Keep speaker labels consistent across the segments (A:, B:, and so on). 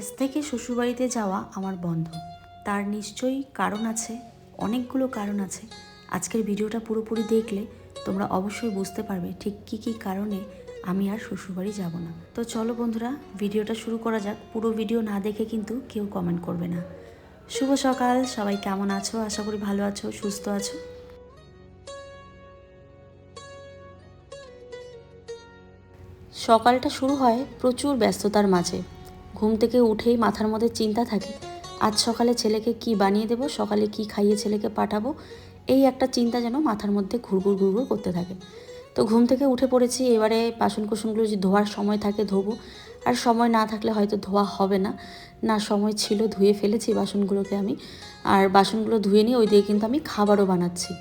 A: আজ থেকে শ্বশুরবাড়িতে যাওয়া আমার বন্ধ। তার নিশ্চয়ই কারণ আছে, অনেকগুলো কারণ আছে। আজকের ভিডিওটা পুরোপুরি দেখলে তোমরা অবশ্যই বুঝতে পারবে ঠিক কী কী কারণে আমি আর শ্বশুরবাড়ি যাব না। তো চলো বন্ধুরা, ভিডিওটা শুরু করা যাক। পুরো ভিডিও না দেখে কিন্তু কেউ কমেন্ট করবে না। শুভ সকাল, সবাই কেমন আছো? আশা করি ভালো আছো, সুস্থ আছো? সকালটা শুরু হয় প্রচুর ব্যস্ততার মাঝে। ঘুম থেকে উঠেই মাথার মধ্যে চিন্তা থাকে, আজ সকালে ছেলেকে কি বানিয়ে দেবো, সকালে কি খাইয়ে ছেলেকে পাঠাবো? এই একটা চিন্তা যেন মাথার মধ্যে ঘুরঘুর ঘুরঘুর করতে থাকে। তো ঘুম থেকে উঠে পড়েছি, এবারে বাসন কুসনগুলো যদি ধোয়ার সময় থাকে ধোবো, আর সময় না থাকলে হয়তো ধোয়া হবে না। না, সময় ছিল, ধুয়ে ফেলেছি বাসনগুলোকে আমি, আর বাসনগুলো ধুয়ে নিয়ে ওই দিয়ে কিন্তু আমি খাবারও বানাচ্ছি।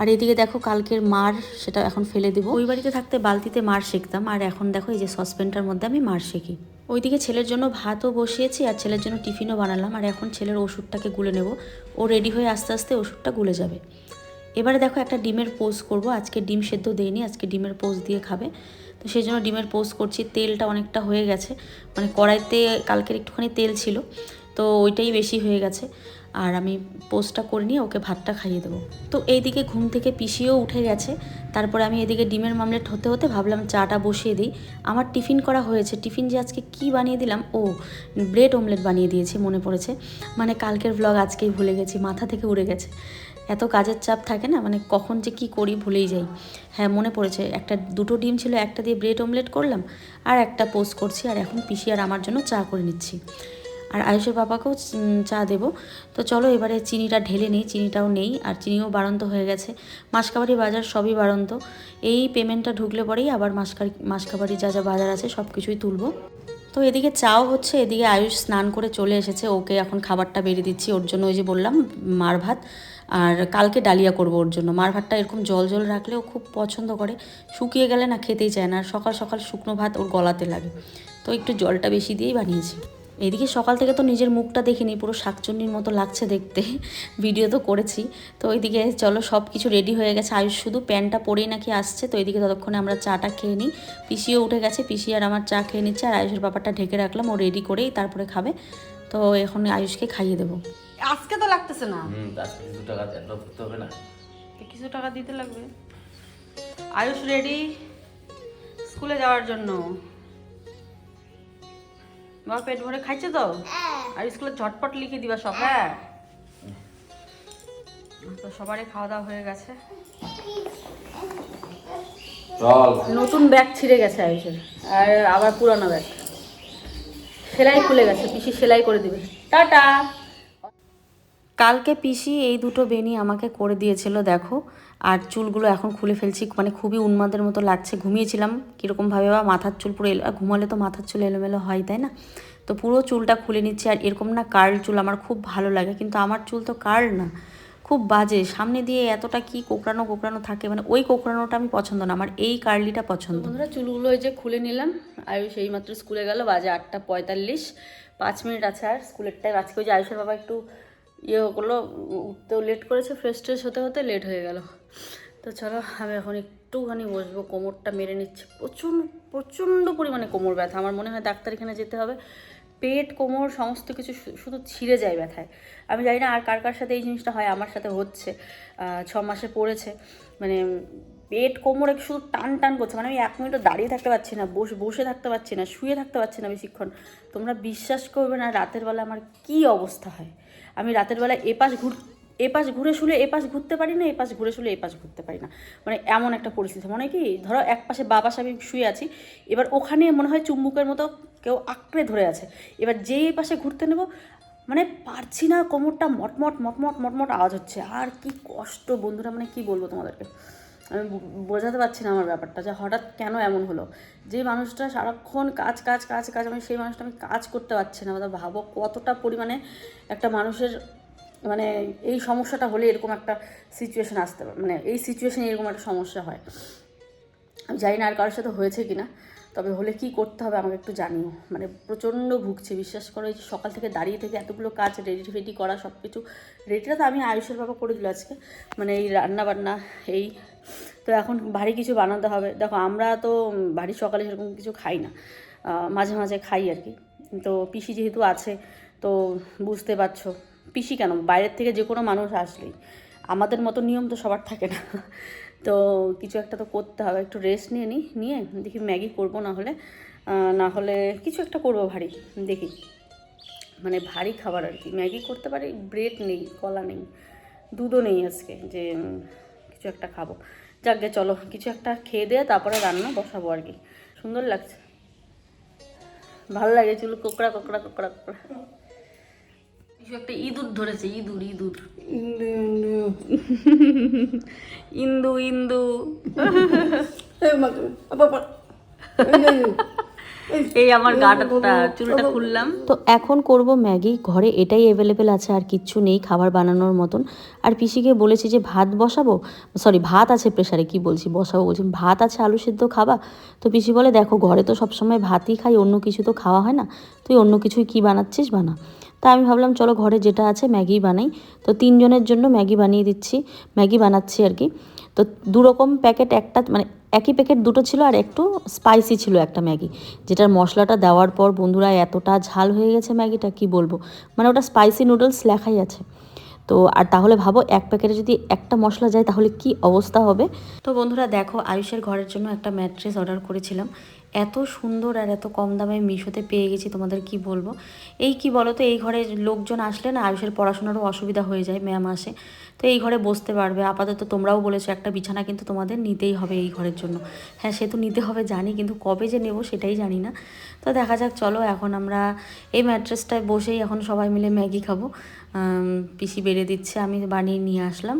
A: আর এদিকে দেখো কালকের মার, সেটা এখন ফেলে দেবো। ওই বাড়িতে থাকতে বালতিতে মার শিখতাম আর এখন দেখো এই যে সসপেনটার মধ্যে আমি মার শিখি ওইদিকে ছেলের জন্য ভাতও বসিয়েছি আর ছেলের জন্য টিফিনও বানালাম। আর এখন ছেলের ওষুধটাকে গুলে নেব। ও রেডি হয়ে আস্তে আস্তে ওষুধটা গুলে যাবে। এবারে দেখো একটা ডিমের পোজ করব। আজকে ডিম সেদ্ধ দেইনি, আজকে ডিমের পোজ দিয়ে খাবে। তো সেই জন্য ডিমের পোজ করছি। তেলটা অনেকটা হয়ে গেছে। মানে কড়াইতে কালকের একটুখানি তেল ছিল। তো ওইটাই বেশি হয়ে গেছে। আর আমি পোস্টটা করে নিয়ে ওকে ভাতটা খাইয়ে দেবো। তো এইদিকে ঘুম থেকে পিসিও উঠে গেছে। তারপরে আমি এদিকে ডিমের মামলেট হতে হতে ভাবলাম চাটা বসিয়ে দিই। আমার টিফিন করা হয়েছে। টিফিন যে আজকে কি বানিয়ে দিলাম? ও, ব্রেড অমলেট বানিয়ে দিয়েছি, মনে পড়েছে। মানে কালকের ব্লগ আজকেই ভুলে গেছি, মাথা থেকে উড়ে গেছে। এত কাজের চাপ থাকে না? মানে কখন যে কি করি ভুলেই যাই। হ্যাঁ মনে পড়েছে। একটা, দুটো ডিম ছিল, একটা দিয়ে ব্রেড অমলেট করলাম, আর একটা পোস্ট করছি, আর এখন পিসি আর আমার জন্য চা করে নিচ্ছি। আর আয়ুষের বাবাকেও চা দেবো। তো চলো এবারে চিনিটা ঢেলে নেই, চিনিটাও নেই, আর চিনিও বাড়ন্ত হয়ে গেছে। মাসকাবাড়ি বাজার সবই বাড়ন্ত। এই পেমেন্টটা ঢুকলে পরেই আবার মাসকারি, মাসকাবাড়ি যা যা বাজার আছে সব কিছুই তুলবো। তো এদিকে চাও হচ্ছে, এদিকে আয়ুষ স্নান করে চলে এসেছে। ওকে এখন খাবারটা বেরিয়ে দিচ্ছি, ওর জন্য ওই যে বললাম, মার ভাত। আর কালকে ডালিয়া করব ওর জন্য। মার ভাতটা এরকম জল জল রাখলে ও খুব পছন্দ করে। শুকিয়ে গেলে না খেতেই চায় না। আর সকাল সকাল শুকনো ভাত ওর গলাতে লাগে। তো একটু জলটা বেশি দিয়েই বানিয়েছি। এদিকে সকাল থেকে তো নিজের মুখটা দেখিনি পুরো শাকচুন্নির মতো লাগছে দেখতে। ভিডিও তো করেছি। তো ওইদিকে চলো সব কিছু রেডি হয়ে গেছে। আয়ুষ শুধু প্যান্টটা পরেই নাকি আসছে। তো এদিকে ততক্ষণে আমরা চাটা খেয়ে নিই। পিসিও উঠে গেছে পিসি আর আমার চা খেয়ে নিচ্ছে আর আয়ুষের ব্যাপারটা ঢেকে রাখলাম। ও রেডি করেই তারপরে খাবে। তো এখন আয়ুষকে খাইয়ে দেবো।
B: আজকে তো লাগতেছে না।
C: আজকে কিছু টাকা অ্যাডভান্স হবে না।
B: কিছু টাকা দিতে লাগবে। আয়ুষ রেডি স্কুলে যাওয়ার জন্য। বাবা পেট ভরে খাইছে তো? আর স্কুলে ঝটপট লিখে দিবা সব হ্যাঁ? তো সবারই খাওয়া দাওয়া হয়ে গেছে। নতুন ব্যাগ ছিঁড়ে গেছে আয়ুষের আর আবার পুরানো ব্যাগ। সেলাই খুলে গেছে পিসি সেলাই করে দিবে। টাটা।
A: কালকে পিসি এই দুটো বেনি আমাকে করে দিয়েছিল দেখো। আর চুলগুলো এখন খুলে ফেলছি মানে খুবই উন্মাদের মতো লাগছে। ঘুমিয়েছিলাম কীরকমভাবে বা মাথার চুল পুরো এলো ঘুমালে তো মাথার চুল এলোমেলো হয়, তাই না? তো পুরো চুলটা খুলে নিচ্ছি, আর এরকম না কার্ল চুল আমার খুব ভালো লাগে, কিন্তু আমার চুল তো কার্ল না, খুব বাজে। সামনে দিয়ে এতটা কি কোকড়ানো কোকড়ানো থাকে মানে ওই কোকড়ানোটা আমি পছন্দ না, আমার এই কার্লিটা পছন্দ।
B: বন্ধুরা, চুলগুলো ওই যে খুলে নিলাম আয়ুষ এই মাত্র স্কুলে গেল, বাজে আটটা পঁয়তাল্লিশ। পাঁচ মিনিট আছে, আর স্কুলের টাইম আজকে ওই যে আয়ুষের বাবা একটু ইয়ে করল উঠতেও লেট করেছে ফ্রেশ ট্রেশ হতে হতে লেট হয়ে গেল। তো চলো, আমি এখন একটুখানি বসবো, কোমরটা মেরে নিচ্ছে। প্রচণ্ড প্রচণ্ড পরিমাণে কোমর ব্যথা। আমার মনে হয় ডাক্তার এখানে যেতে হবে। পেট, কোমর সমস্ত কিছু শুধু ছিঁড়ে যায় ব্যথায়। আমি জানি না আর কার কার সাথে এই জিনিসটা হয়, আমার সাথে হচ্ছে ছ মাসে পড়েছে। মানে পেট, কোমরে শুধু টান টান করছে। মানে আমি এক মিনিটও দাঁড়িয়ে থাকতে পারছি না, বসে বসে থাকতে পারছি না, শুয়ে থাকতে পারছি না বেশিক্ষণ। তোমরা বিশ্বাস করবে না, রাতের বেলা আমার কি অবস্থা হয়। আমি রাতের বেলা এপাশ ঘুর এপাশ ঘুরে শুলে এপাশ ঘুরতে পারি না, এপাশ ঘুরে শুলে এপাশ ঘুরতে পারি না। মানে এমন একটা পরিস্থিতি। মানে কি, ধরো এক পাশে বাবা আমি শুয়ে আছি, এবার ওখানে মনে হয় চুম্বুকের মতো কেউ আঁকড়ে ধরে আছে। এবার যেই পাশে ঘুরতে নেব মানে পারছি না, কোমরটা মটমট মটমট মটমট আওয়াজ হচ্ছে। আর কি কষ্ট বন্ধুরা মানে কি বলব তোমাদেরকে? আমি বোঝাতে পারছি না আমার ব্যাপারটা, যে হঠাৎ কেন এমন হলো? যে মানুষটা সারাক্ষণ কাজ কাজ কাজ কাজ আমি সেই মানুষটা আমি কাজ করতে পারছি না। মানে ভাবো কতটা পরিমাণে একটা মানুষের মানে এই সমস্যাটা হলে এরকম একটা সিচুয়েশন আসতে মানে এই সিচুয়েশানে এরকম একটা সমস্যা হয়। আমি জানি না আর কারোর সাথে হয়েছে কি না তবে হলে কি করতে হবে আমাকে একটু জানিও। মানে প্রচণ্ড ভুগছে, বিশ্বাস করো এই যে সকাল থেকে দাঁড়িয়ে থেকে এতগুলো কাজ রেডি ফেডি করা সব কিছু রেডিটা তো আমি আয়ুষের বাবা করে দিল আজকে মানে এই রান্না বান্না এই তো এখন ভারী কিছু বানাতে হবে। দেখো আমরা তো ভারী সকালে সেরকম কিছু খাই না মাঝে মাঝে খাই আর কি। তো পিসি যেহেতু আছে, তো বুঝতে পারছ। পিসি কেন? বাইরের থেকে যে কোনো মানুষ আসলেই। আমাদের মতো নিয়ম তো সবার থাকে না। তো কিছু একটা তো করতে হবে। একটু রেস্ট নিয়ে নিই নিয়ে দেখি ম্যাগি করব না হলে। না হলে কিছু একটা করব ভারী, দেখি। মানে ভারী খাবার আর কি। ম্যাগি করতে পারি ব্রেড নেই, কলা নেই, দুধও নেই আজকে যে কিছু একটা খাব। যাকে চলো, কিছু একটা খেয়ে দিয়ে তারপরে রান্না বসাবো আর কি। সুন্দর লাগছে। ভালো লাগে চুল, কোকড়া কোকড়া কোকড়া কোকড়া। কিছু একটা ইঁদুর ধরেছে ইঁদুর ইঁদুর। ইন্দু ইন্দু। এই আমার গাটাটা চুলটা খুললাম।
A: তো এখন করব ম্যাগি। ঘরে এটাই অ্যাভেলেবেল আছে আর কিচ্ছু নেই খাবার বানানোর মতন। আর পিসিকে বলেছি যে ভাত বসাবো? সরি ভাত আছে প্রেশারে কি বলছি? বসাবো বলছি ভাত আছে আলু সিদ্ধ খাবা? তো পিসি বলে দেখো ঘরে তো সবসময় ভাতই খাই অন্য কিছু তো খাওয়া হয় না। তুই অন্য কিছুই কি বানাচ্ছিস বানা। তা আমি ভাবলাম চলো ঘরে যেটা আছে ম্যাগি বানাই। তো তিনজনের জন্য ম্যাগি বানিয়ে দিচ্ছি। ম্যাগি বানাচ্ছি আর কি। তো দুরকম প্যাকেট একটা মানে একই প্যাকেট দুটো ছিল আর একটু স্পাইসি ছিল একটা ম্যাগি। যেটার মশলাটা দেওয়ার পর বন্ধুরা এতটা ঝাল হয়ে গেছে ম্যাগিটা, কি বলব? মানে ওটা স্পাইসি নুডলস লেখাই আছে। তো আর তাহলে ভাবো, এক প্যাকেটে যদি একটা মশলা যায় তাহলে কি অবস্থা হবে? তো বন্ধুরা দেখো, আয়ুষের ঘরের জন্য একটা ম্যাট্রেস অর্ডার করেছিলাম। এত সুন্দর আর এত কম দামে মিশোতে পেয়ে গেছি, তোমাদের কি বলব? এই কি বলো তো এই ঘরে লোকজন আসলে না আয়ুষের পড়াশোনারও অসুবিধা হয়ে যায় ম্যাম আসে। তো এই ঘরে বসতে পারবে। আপাতত তোমরাও বলেছ, একটা বিছানা কিন্তু তোমাদের নিতেই হবে এই ঘরের জন্য। হ্যাঁ সে তো নিতে হবে, জানি, কিন্তু কবে যে নেব সেটাই জানি না। তো দেখা যাক, চলো, এখন আমরা এই ম্যাট্রেসটায় বসেই এখন সবাই মিলে ম্যাগি খাব। পিসি বেড়ে দিচ্ছে, আমি বানিয়ে নিয়ে আসলাম।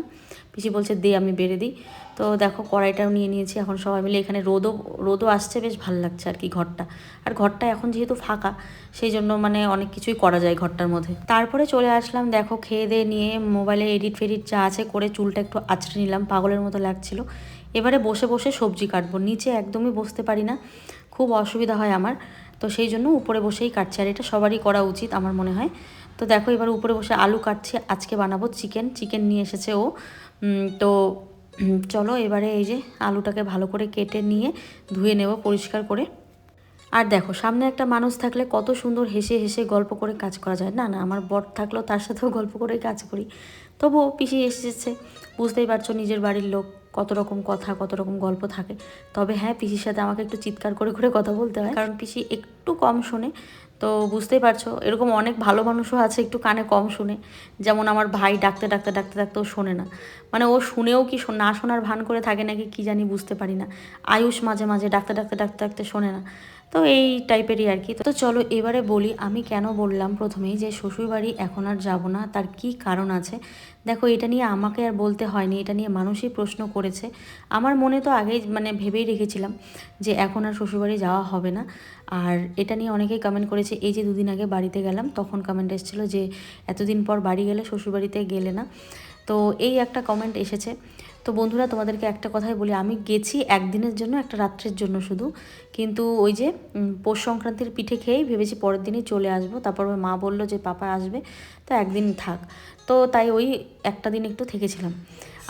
A: পিসি বলছে, দে, আমি বেড়ে দিই। তো দেখো কড়াইটাও নিয়ে নিয়েছি, এখন সবাই মিলে এখানে রোদও রোদও আসছে, বেশ ভালো লাগছে আর কি ঘরটা। আর ঘরটা এখন যেহেতু ফাঁকা, সেই জন্য মানে অনেক কিছুই করা যায় ঘরটার মধ্যে। তারপরে চলে আসলাম, দেখো খেয়ে দিয়ে নিয়ে মোবাইলে এডিট ফেডিট যা আছে করে চুলটা একটু আঁচড়ে নিলাম, পাগলের মতো লাগছিল। এবারে বসে বসে সবজি কাটবো, নিচে একদমই বসতে পারি না, খুব অসুবিধা হয় আমার। তো সেই জন্য উপরে বসেই কাটছি, আর এটা সবারই করা উচিত আমার মনে হয়। তো দেখো এবার উপরে বসে আলু কাটছি, আজকে বানাবো চিকেন চিকেন নিয়ে এসেছে ও। তো চলো এবারে এই যে আলুটাকে ভালো করে কেটে নিয়ে ধুয়ে নেব পরিষ্কার করে। আর দেখো, সামনে একটা মানুষ থাকলে কত সুন্দর হেসে হেসে গল্প করে কাজ করা যায়। না না, আমার বর থাকলেও তার সাথেও গল্প করে কাজ করি। তবুও পিসি এসেছে। বুঝতেই পারছ নিজের বাড়ির লোক কত রকম কথা, কত রকম গল্প থাকে। তবে হ্যাঁ পিসির সাথে আমাকে একটু চিৎকার করে করে কথা বলতে হয়। কারণ পিসি একটু কম শোনে। তো বুঝতেই পারছ, এরকম অনেক ভালো মানুষও আছে একটু কানে কম শুনে। যেমন আমার ভাই ডাকতে ডাকতে ডাকতে ডাকতে ও শোনে না। মানে ও শুনেও কি না শোনার ভান করে থাকে নাকি কি জানি বুঝতে পারি না। আয়ুষ মাঝে মাঝে ডাকতে ডাকতে ডাকতে ডাকতে শোনে না। তো এই টাইপেরই আর কি। তো চলো এবারে বলি, আমি কেন বললাম প্রথমেই যে শ্বশুরবাড়ি এখন আর যাব না, তার কি কারণ আছে? দেখো, এটা নিয়ে আমাকে আর বলতে হয়নি, এটা নিয়ে মানুষই প্রশ্ন করেছে। আমার মনে তো আগেই মানে ভেবেই রেখেছিলাম যে এখন আর শ্বশুরবাড়ি যাওয়া হবে না। আর এটা নিয়ে অনেকেই কমেন্ট করেছে, এই যে দুদিন আগে বাড়িতে গেলাম, তখন কমেন্ট এসেছিল যে এতদিন পর বাড়ি গেলে শ্বশুরবাড়িতে গেলে না। তো এই একটা কমেন্ট এসেছে। তো বন্ধুরা, তোমাদেরকে একটা কথাই বলি, আমি গেছি একদিনের জন্য, একটা রাত্রের জন্য শুধু। কিন্তু ওই যে পৌষ সংক্রান্তির পিঠে খেয়েই ভেবেছি পরের দিনই চলে আসব। তারপর ওর মা বলল যে, পাপা আসবে, তো একদিন থাক। তো তাই ওই একটা দিন একটু থেকেছিলাম।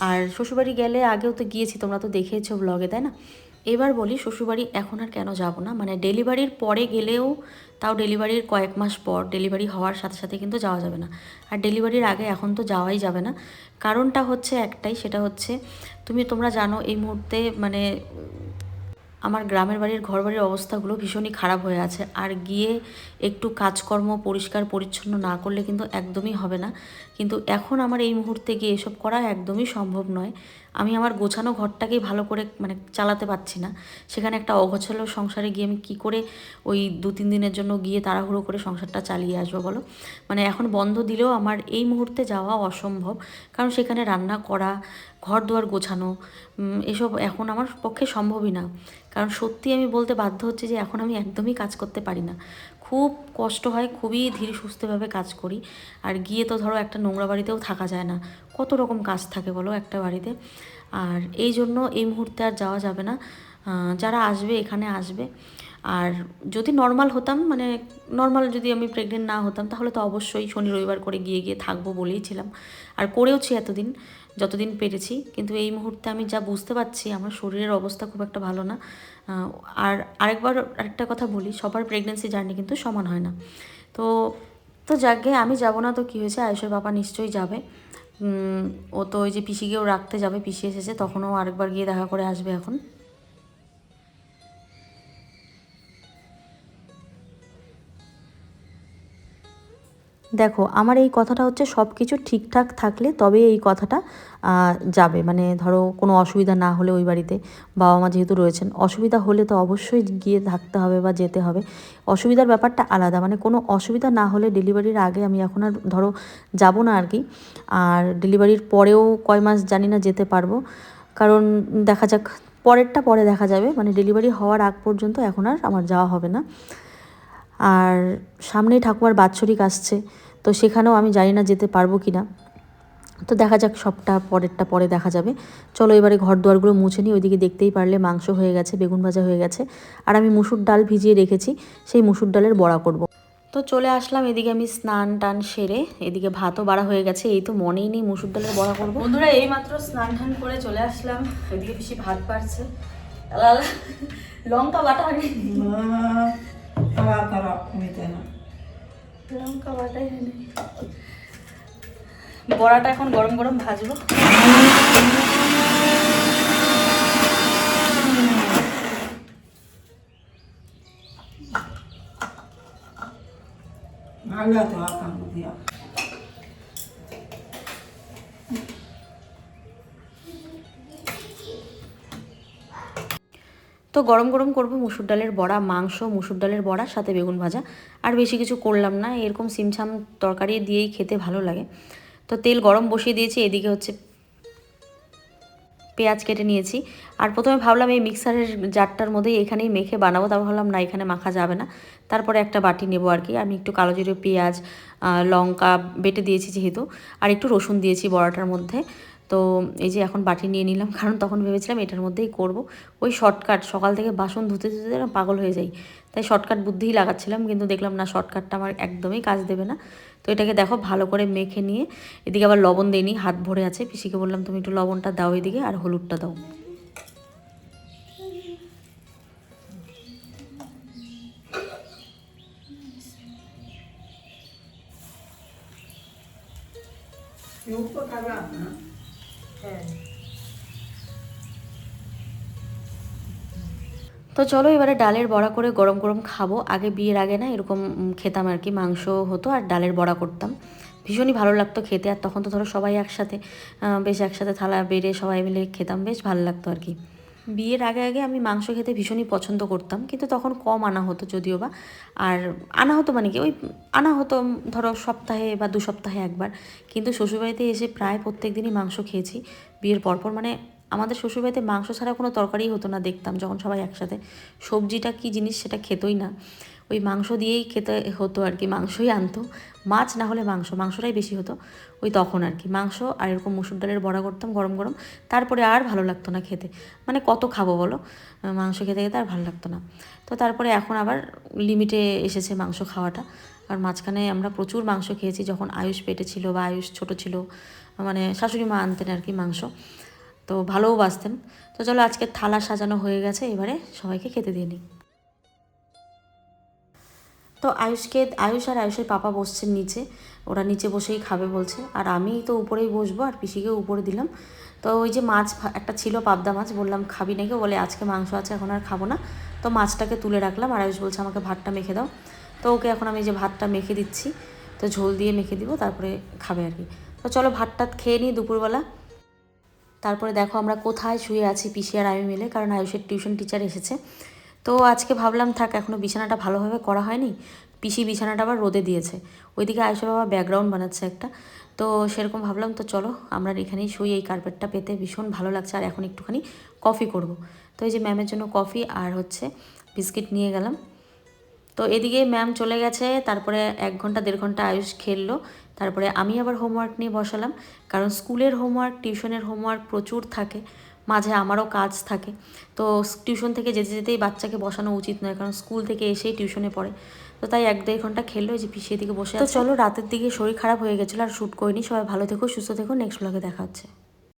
A: আর শ্বশুরবাড়ি গেলে আগেও তো গিয়েছি, তোমরা তো দেখেছ ব্লগে তাই না? এবার বলি, শ্বশুরবাড়ি এখন আর কেন যাব না? মানে ডেলিভারির পরে গেলেও তাও ডেলিভারির কয়েক মাস পর ডেলিভারি হওয়ার সাথে সাথে কিন্তু যাওয়া যাবে না। আর ডেলিভারির আগে এখন তো যাওয়াই যাবে না। কারণটা হচ্ছে একটাই, সেটা হচ্ছে তুমি, তোমরা জানো এই মুহূর্তে মানে আমার গ্রামের বাড়ির ঘর বাড়ির অবস্থাগুলো ভীষণই খারাপ হয়ে আছে। আর গিয়ে একটু কাজকর্ম পরিষ্কার পরিচ্ছন্ন না করলে কিন্তু একদমই হবে না। কিন্তু এখন আমার এই মুহূর্তে গিয়ে এসব করা একদমই সম্ভব নয়। আমি আমার গোছানো ঘরটাকেই ভালো করে মানে চালাতে পারছি না। সেখানে একটা অগোছালো সংসারে গিয়ে আমি কী করে ওই দু তিন দিনের জন্য গিয়ে তাড়াহুড়ো করে সংসারটা চালিয়ে আসব বলো? মানে এখন বন্ধ দিলেও আমার এই মুহূর্তে যাওয়া অসম্ভব। কারণ সেখানে রান্না করা ঘর দুয়ার গোছানো এসব এখন আমার পক্ষে সম্ভবই না। কারণ সত্যি আমি বলতে বাধ্য হচ্ছে যে এখন আমি একদমই কাজ করতে পারি না। খুব কষ্ট হয়, খুবই ধীর সুস্থভাবে কাজ করি। আর গিয়ে তো ধরো একটা নোংরা বাড়িতেও থাকা যায় না। কত রকম কাজ থাকে বলো একটা বাড়িতে। আর এই জন্য এই মুহূর্তে আর যাওয়া যাবে না। যারা আসবে, এখানে আসবে। আর যদি নর্মাল হতাম মানে নর্মাল যদি আমি প্রেগনেন্ট না হতাম, তাহলে তো অবশ্যই শনি রবিবার করে গিয়ে গিয়ে থাকব বলেই ছিলাম। আর করেওছি এতদিন, যতদিন পেরেছি, কিন্তু এই মুহূর্তে আমি যা বুঝতে পারছি, আমার শরীরের অবস্থা খুব একটা ভালো না। আর আরেকবার আরেকটা কথা বলি, সবার প্রেগনেন্সি জার্নি কিন্তু সমান হয় না। তো তো যাকে আমি যাব না তো কী হয়েছে আয়ুষের বাবা নিশ্চয়ই যাবে। ও তো ওই যে পিসিকেও রাখতে যাবে, পিসি এসেছে, তখনও আরেকবার গিয়ে দেখা করে আসবে এখন। দেখো, আমার এই কথাটা হচ্ছে সব কিছু ঠিকঠাক থাকলে তবে এই কথাটা যাবে। মানে ধরো কোনো অসুবিধা না হলে ওই বাড়িতে বাবা মা যেহেতু রয়েছেন, অসুবিধা হলে তো অবশ্যই গিয়ে থাকতে হবে বা যেতে হবে। অসুবিধার ব্যাপারটা আলাদা। মানে কোনো অসুবিধা না হলে ডেলিভারির আগে আমি এখন আর ধরো যাব না আর কি। আর ডেলিভারির পরেও কয় মাস জানি না যেতে পারব। কারণ দেখা যাক, পরেরটা পরে দেখা যাবে। মানে ডেলিভারি হওয়ার আগ পর্যন্ত এখন আর আমার যাওয়া হবে না। আর সামনেই ঠাকুমার বাৎসরিক আসছে তো সেখানেও আমি জানি না যেতে পারব কি না। তো দেখা যাক সবটা পরেরটা পরে দেখা যাবে। চলো এবারে ঘর দুয়ারগুলো মুছে নিই ওইদিকে দেখতেই পারলে মাংস হয়ে গেছে বেগুন ভাজা হয়ে গেছে আর আমি মুসুর ডাল ভিজিয়ে রেখেছি সেই মুসুর ডালের বড়া করব। তো চলে আসলাম এদিকে আমি স্নান টান সেরে এদিকে ভাতও বাড়া হয়ে গেছে এই তো মনেই নেই মুসুর ডালের বড়া করব।
B: বন্ধুরা এই মাত্র স্নান টান করে চলে আসলাম এদিকে বেশি ভাত পারছে লঙ্কা বাটা
D: তারা তারা হইতে না।
B: লঙ্কা বাটাই বড়াটা এখন গরম গরম ভাজবো।
D: ভালো তো আকাঙ্ক্ষা দিয়া।
A: তো গরম গরম করব, মুসুর ডালের বড়া, মাংস, মুসুর ডালের বড়া, সাথে বেগুন ভাজা। আর বেশি কিছু করলাম না, এরকম সিমছাম তরকারি দিয়েই খেতে ভালো লাগে। তো তেল গরম বসিয়ে দিয়েছি, এদিকে হচ্ছে পেঁয়াজ কেটে নিয়েছি। আর প্রথমে ভাবলাম এই মিক্সারের জারটার মধ্যেই এখানেই মেখে বানাবো, তারপর ভাবলাম না, এখানে মাখা যাবে না। তারপরে একটা বাটি নেব আর কি। আমি একটু কালো জিরে, পেঁয়াজ লঙ্কা বেটে দিয়েছি যেহেতু। আর একটু রসুন দিয়েছি বড়াটার মধ্যে। তো এই যে এখন বাটি নিয়ে নিলাম, কারণ তখন ভেবেছিলাম এটার মধ্যেই করব। ওই শর্টকাট সকাল থেকে বাসন ধুতে ধুতে পাগল হয়ে যাই। তাই শর্টকাট বুদ্ধিই লাগাচ্ছিলাম, কিন্তু দেখলাম না শর্টকাটটা আমার একদমই কাজ দেবে না। তো এটাকে দেখো ভালো করে মেখে নিয়ে, এদিকে আবার লবণ দিইনি হাত ভরে আছে। পিসিকে বললাম, তুমি একটু লবণটা দাও এদিকে আর হলুদটা দাও।
D: উপ খাবা না
A: তো চলো এবারে ডালের বড়া করে গরম গরম খাব। আগে বিয়ের আগে না এরকম খেতাম আর কি, মাংস হতো আর ডালের বড়া করতাম। ভীষণই ভালো লাগতো খেতে আর তখন তো ধরো সবাই একসাথে বেশ একসাথে থালা বেড়ে সবাই মিলে খেতাম, বেশ ভালো লাগতো আর কি। বিয়ের আগে আগে আমি মাংস খেতে ভীষণই পছন্দ করতাম, কিন্তু তখন কম আনা হতো যদিও বা। আর আনা হতো মানে কি, ওই আনা হতো ধরো সপ্তাহে বা দু সপ্তাহে একবার। কিন্তু শ্বশুরবাড়িতে এসে প্রায় প্রত্যেক দিনই মাংস খেয়েছি। বিয়ের পরপর মানে আমাদের শ্বশুরবাড়িতে মাংস ছাড়া কোনো তরকারি হতো না দেখতাম যখন সবাই একসাথে। সবজিটা কি জিনিস সেটা খেতই না। ওই মাংস দিয়েই খেতে হতো আর কি, মাংসই আনতো। মাছ না হলে মাংস, মাংসটাই বেশি হতো ওই তখন আর কি। মাংস আর এরকম মুসুর ডালের বড়া করতাম গরম গরম, তারপরে আর ভালো লাগতো না খেতে। মানে কত খাব বলো? মাংস খেতে খেতে আর ভালো লাগতো না। তো তারপরে এখন আবার লিমিটে এসেছে মাংস খাওয়াটা। আর মাঝখানে আমরা প্রচুর মাংস খেয়েছি, যখন আয়ুষ পেটে ছিল বা আয়ুষ ছোট ছিল মানে শাশুড়ি মা আনতেন আর কি মাংস। তো ভালোও বাসতেন। তো চলো আজকে থালা সাজানো হয়ে গেছে, এবারে সবাইকে খেতে দিয়ে নিই। তো আয়ুষকে, আয়ুষ আর আয়ুষের পাপা বসছেন নিচে। ওরা নিচে বসেই খাবে বলছে। আর আমি তো উপরেই বসবো আর পিসিকে উপরে দিলাম। তো ওই যে মাছ একটা ছিল পাবদা মাছ, বললাম, খাবি নাকি? বলে, আজকে মাংস আছে, এখন আর খাব না। তো মাছটাকে তুলে রাখলাম আর আয়ুষ বলছে, আমাকে ভাতটা মেখে দাও। তো ওকে এখন আমি যে ভাতটা মেখে দিচ্ছি, তো ঝোল দিয়ে মেখে দিব, তারপরে খাবে আর কি। তো চলো ভাতটা খেয়ে নিই দুপুরবেলা। তারপরে দেখো আমরা কোথায় শুয়ে আছি পিসি আর আমি মিলে, কারণ আয়ুষের টিউশন টিচার এসেছে। তো আজকে ভাবলাম থাক এখনও বিছানাটা ভালোভাবে করা হয়নি। পিসি বিছানাটা আবার রোদে দিয়েছে। ওইদিকে আয়ুষের বাবা ব্যাকগ্রাউন্ড বানাচ্ছে একটা। তো সেরকম ভাবলাম, তো চলো আমরা এখানেই শুই, এই কার্পেটটা পেতে ভীষণ ভালো লাগছে। আর এখন একটুখানি কফি করব। তো এই যে ম্যামের জন্য কফি আর হচ্ছে বিস্কিট নিয়ে গেলাম। তো এদিকে ম্যাম চলে গেছে, তারপরে এক ঘণ্টা, দেড় ঘণ্টা আয়ুষ খেললো। তারপরে আমি আবার হোমওয়ার্ক নিয়ে বসালাম। কারণ স্কুলের হোমওয়ার্ক টিউশনের হোমওয়ার্ক প্রচুর থাকে। মাঝে আমারও কাজ থাকে। তো টিউশন থেকে যেতে যেতেই বাচ্চাকে বসানো উচিত নয় কারণ স্কুল থেকে এসেই টিউশনে পড়ে। তো তাই এক দেড় ঘণ্টা খেললো যে পিছিয়ে দিকে বসে তো চলো রাতের দিকে শরীর খারাপ হয়ে গেছিল আর শ্যুট করিনি সবাই ভালো থেকো সুস্থ থেকো নেক্সট ব্লগে দেখা হচ্ছে।